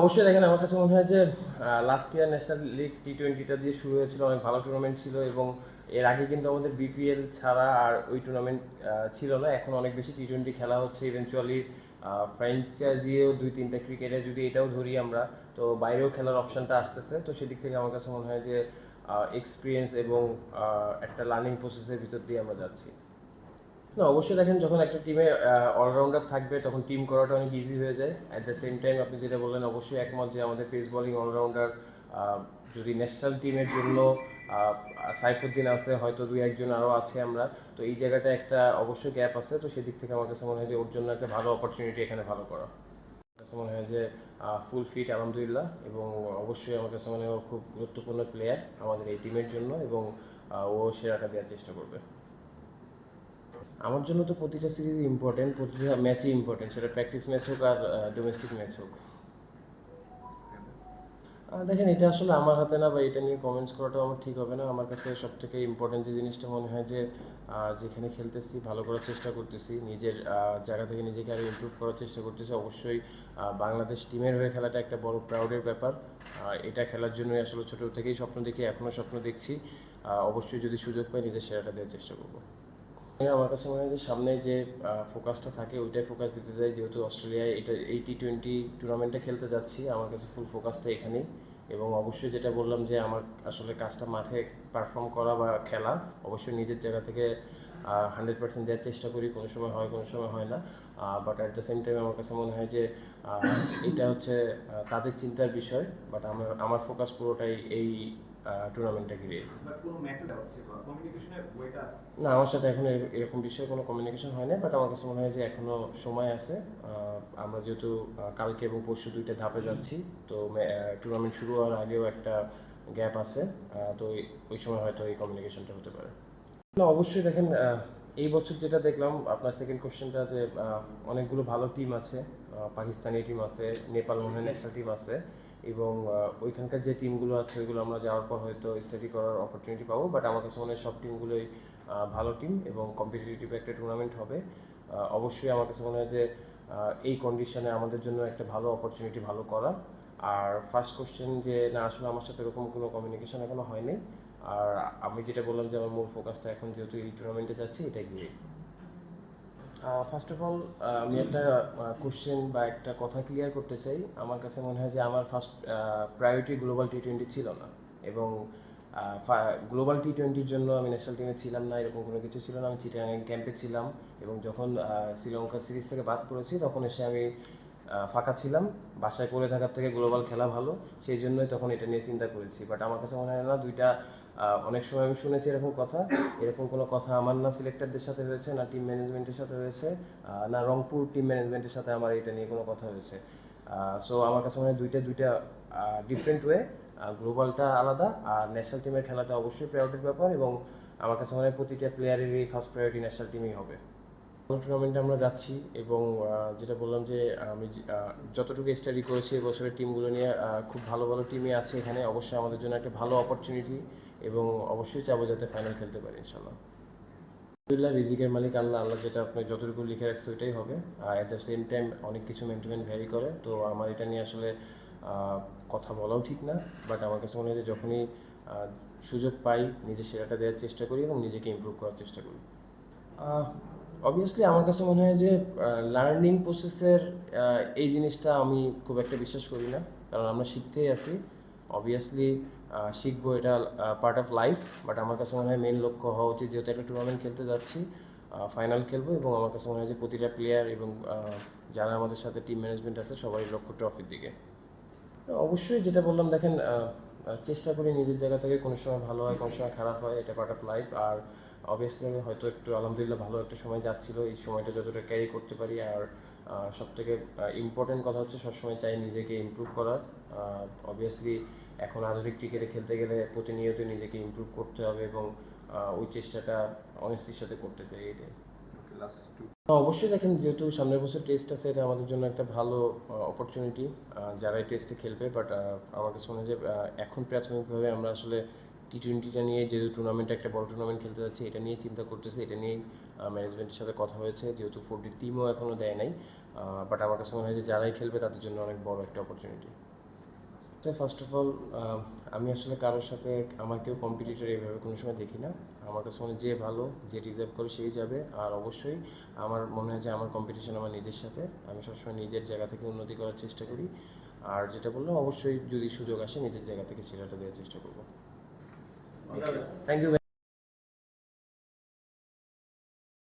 অবশ্যই দেখেন, আমার কাছে মনে হয় যে last year national league T টোয়েন্টিটা দিয়ে শুরু হয়েছিল, অনেক ভালো টুর্নামেন্ট ছিল এবং এর আগে কিন্তু আমাদের বিপিএল ছাড়া আর ওই টুর্নামেন্ট ছিল না। এখন অনেক বেশি টি টোয়েন্টি খেলা হচ্ছে ইভেনচুয়ালি ফ্র্যাঞ্চাইজিও দুই তিনটা ক্রিকেটে যদি এটাও ধরি আমরা, তো বাইরেও খেলার অপশনটা আসতেছে। তো সেদিক থেকে আমার কাছে মনে হয় যে এক্সপিরিয়েন্স এবং একটা লার্নিং প্রসেসের ভিতর দিয়ে আমরা যাচ্ছি। না, অবশ্যই দেখেন যখন একটা টিমে অলরাউন্ডার থাকবে, তখন টিম করাটা অনেক ইজি হয়ে যায়। অ্যাট দ্য সেম টাইম আপনি যেটা বললেন, অবশ্যই একমত যে আমাদের পেস বলিং অলরাউন্ডার যদি ন্যাশনাল টিমের জন্য সাইফুদ্দিন আছে, হয়তো দুই একজন আরও আছে আমরা। তো এই জায়গাটা একটা অবশ্যই গ্যাপ আছে। তো সেদিক থেকে আমার কাছে মনে হয় যে ওর জন্য একটা ভালো অপরচুনিটি এখানে ভালো করা। কাছে মনে হয় যে ফুল ফিট আলহামদুলিল্লাহ। এবং অবশ্যই আমার কাছে মনে হয় খুব গুরুত্বপূর্ণ প্লেয়ার আমাদের এই টিমের জন্য এবং ও সেরাটা দেওয়ার চেষ্টা করবে। আমার জন্য তো প্রতিটা সিরিজ ইম্পর্টেন্ট প্রতিটা ম্যাচই ইম্পর্টেন্ট সেটা প্র্যাকটিস ম্যাচ হোক আর ডোমেস্টিক ম্যাচ হোক। দেখেন, এটা আসলে আমার হাতে না, বা এটা নিয়ে কমেন্টস করাটাও আমার ঠিক হবে না। আমার কাছে সব থেকে ইম্পর্টেন্ট যে জিনিসটা মনে হয় যে যেখানে খেলতেছি, ভালো করার চেষ্টা করতেছি, নিজের জায়গা থেকে নিজেকে আরও ইমপ্রুভ করার চেষ্টা করতেছি, অবশ্যই বাংলাদেশ টিমের হয়ে খেলাটা একটা বড় প্রাউডের ব্যাপার। এটা খেলার জন্যই আসলে ছোটো থেকেই স্বপ্ন দেখি এখনও স্বপ্ন দেখছি। অবশ্যই যদি সুযোগ পাই, নিজের সেরাটা দেওয়ার চেষ্টা করব। আমার কাছে মনে হয় যে সামনে যে ফোকাসটা থাকে, ওইটাই ফোকাস দিতে চাই যেহেতু অস্ট্রেলিয়ায় এটা এই টি টোয়েন্টি টুর্নামেন্টে খেলতে যাচ্ছি, আমার কাছে ফুল ফোকাসটা এখানেই। এবং অবশ্যই যেটা বললাম যে, আমার আসলে কাজটা মাঠে পারফর্ম করা বা খেলা, অবশ্যই নিজের জায়গা থেকে হান্ড্রেড পার্সেন্ট দেওয়ার চেষ্টা করি। কোনো সময় হয়, কোনো সময় হয় না। But at the same time আমার কাছে মনে হয় যে এটা হচ্ছে তাদের চিন্তার বিষয়। বাট আমার আমার ফোকাস পুরোটাই এই টুর্নামেন্টটা ঘিরে। না আমার সাথে এখন এরকম বিষয়ে কোনো কমিউনিকেশন হয় না বাট আমার কাছে মনে হয় যে এখনও সময় আছে। আমরা যেহেতু কালকে এবং পরশু দুইটা ধাপে যাচ্ছি তো টুর্নামেন্ট শুরু হওয়ার আগেও একটা গ্যাপ আছে। তো ওই- ওই সময় হয়তো এই কমিউনিকেশনটা হতে পারে। না অবশ্যই দেখেন এই বছর যেটা দেখলাম আপনার সেকেন্ড কোশ্চেনটা যে অনেকগুলো ভালো টিম আছে পাকিস্তানি টিম আছে নেপাল মনে ন্যাশনাল টিম আছে। এবং ওইখানকার যে টিমগুলো আছে, ওইগুলো আমরা যাওয়ার পর হয়তো স্টাডি করার অপরচুনিটি পাবো বাট আমার কাছে মনে হয় সব টিমগুলোই ভালো টিম এবং কম্পিটিটিভ একটা টুর্নামেন্ট হবে। অবশ্যই আমার কাছে মনে হয় যে এই কন্ডিশনে আমাদের জন্য একটা ভালো অপরচুনিটি ভালো করা। আর ফার্স্ট কোশ্চেন যে, না, আসলে আমার সাথে এরকম কোনো কমিউনিকেশন এখনও হয়নি। আর আমি যেটা বললাম যে, আমার মূল ফোকাসটা এখন যেহেতু এই টুর্নামেন্টে যাচ্ছি এটা গিয়ে ফার্স্ট অফ অল আমি একটা কোশ্চেন বা একটা কথা ক্লিয়ার করতে চাই। আমার কাছে মনে হয় যে আমার first priority global T twenty ছিল না। এবং গ্লোবাল টি টোয়েন্টির জন্য আমি ন্যাশনাল টিমে ছিলাম না, এরকম কোনো কিছু ছিল না। আমি চিটাগাং ক্যাম্পে ছিলাম এবং যখন শ্রীলঙ্কা সিরিজ থেকে বাদ পড়েছি, তখন এসে আমি ফাঁকা ছিলাম। বাসায় করে থাকার থেকে গ্লোবাল খেলা ভালো, সেই জন্যই তখন এটা নিয়ে চিন্তা করেছি। বাট আমার কাছে মনে হয় না, দুইটা অনেক সময় আমি শুনেছি এরকম কথা। এরকম কোনো কথা আমার না সিলেক্টরদের সাথে হয়েছে, না টিম ম্যানেজমেন্টের সাথে হয়েছে না রংপুর টিম ম্যানেজমেন্টের সাথে আমার এটা নিয়ে কোনো কথা হয়েছে। সো আমার কাছে মনে হয় দুইটা দুইটা ডিফারেন্ট ওয়ে গ্লোবালটা আলাদা আর ন্যাশনাল টিমের খেলাটা অবশ্যই প্রায়োরিটির ব্যাপার এবং আমার কাছে মনে হয় প্রতিটা প্লেয়ারেরই ফার্স্ট প্রায়োরিটি ন্যাশনাল টিমই হবে। টুর্নামেন্টে আমরা যাচ্ছি এবং যেটা বললাম যে, আমি যতটুকু স্টাডি করেছি এবছরের টিমগুলো নিয়ে খুব ভালো ভালো টিমই আছে এখানে। অবশ্যই আমাদের জন্য একটা ভালো অপরচুনিটি এবং অবশ্যই চাবো যাতে ফাইনাল খেলতে পারি ইনশাল্লাহ আলহামদুলিল্লাহ, রিজিকের মালিক আল্লাহ। আল্লাহ যেটা আপনি যতটুকু লিখে রাখছে ওইটাই হবে। আর অ্যাট দ্য সেম টাইম অনেক কিছু মেনটেন ভ্যারি করে। তো আমার এটা নিয়ে আসলে কথা বলাও ঠিক না। বাট আমার কাছে মনে হয় যে, যখনই সুযোগ পাই, নিজে সেরাটা দেওয়ার চেষ্টা করি এবং নিজেকে ইমপ্রুভ করার চেষ্টা করি। অবভিয়াসলি আমার কাছে মনে হয় যে লার্নিং প্রসেসের এই জিনিসটা আমি খুব একটা বিশ্বাস করি না। কারণ আমরা শিখতেই আছি। অবভিয়াসলি শিখব এটা পার্ট অফ লাইফ বাট আমার কাছে মনে হয় মেন লক্ষ্য হওয়া উচিত যেহেতু একটা টুর্নামেন্ট খেলতে যাচ্ছি। ফাইনাল খেলব এবং আমার কাছে মনে হয় যে প্রতিটা প্লেয়ার এবং যারা আমাদের সাথে টিম ম্যানেজমেন্ট আছে, সবাই লক্ষ্য ট্রফির দিকে। অবশ্যই যেটা বললাম, দেখেন চেষ্টা করি নিজের জায়গা থেকে কোনো সময় ভালো হয়, কোনো সময় খারাপ হয়, এটা পার্ট অফ লাইফ আর অবভিয়াসলি আমি হয়তো একটু আলহামদুলিল্লাহ ভালো একটা সময় যাচ্ছিল এই সময়টা যতটা ক্যারি করতে পারি। আর সব থেকে ইম্পর্টেন্ট কথা হচ্ছে সবসময় চাই নিজেকে ইমপ্রুভ করার। অবভিয়াসলি এখন আধুনিক ক্রিকেটে খেলতে গেলে প্রতিনিয়ত নিজেকে ইমপ্রুভ করতে হবে এবং ওই চেষ্টাটা অনেস্টির সাথে করতে চাই এটাই হ্যাঁ, অবশ্যই দেখেন যেহেতু সামনের বছর টেস্ট আছে এটা আমাদের জন্য একটা ভালো অপরচুনিটি যারা এই টেস্টে খেলবে বাট আমার কাছে মনে হয় যে এখন প্রাথমিকভাবে আমরা আসলে টি টোয়েন্টিটা নিয়ে যেহেতু টুর্নামেন্ট একটা বড় টুর্নামেন্ট খেলতে যাচ্ছি, এটা নিয়ে চিন্তা করতেছি, এটা নিয়েই ম্যানেজমেন্টের সাথে কথা হয়েছে, যেহেতু ফোরটি টিমও এখনও দেয় নাই বাট আমার কাছে মনে হয় যে যারাই খেলবে তাদের জন্য অনেক বড় একটা অপরচুনিটি ফার্স্ট অফ অল আমি আসলে কারোর সাথে, আমার কেউ কম্পিটিটর এইভাবে কোনো সময় দেখি না। আমার কাছে মনে যে ভালো, যে রিজার্ভ করে সেই যাবে, আর অবশ্যই আমার মনে হয় যে আমার কম্পিটিশন আমার নিজের সাথে। আমি সবসময় নিজের জায়গা থেকে উন্নতি করার চেষ্টা করি। আর যেটা বললাম, অবশ্যই যদি সুযোগ আসে, নিজের জায়গা থেকে ছেলেটা দেওয়ার চেষ্টা করব। Thank you.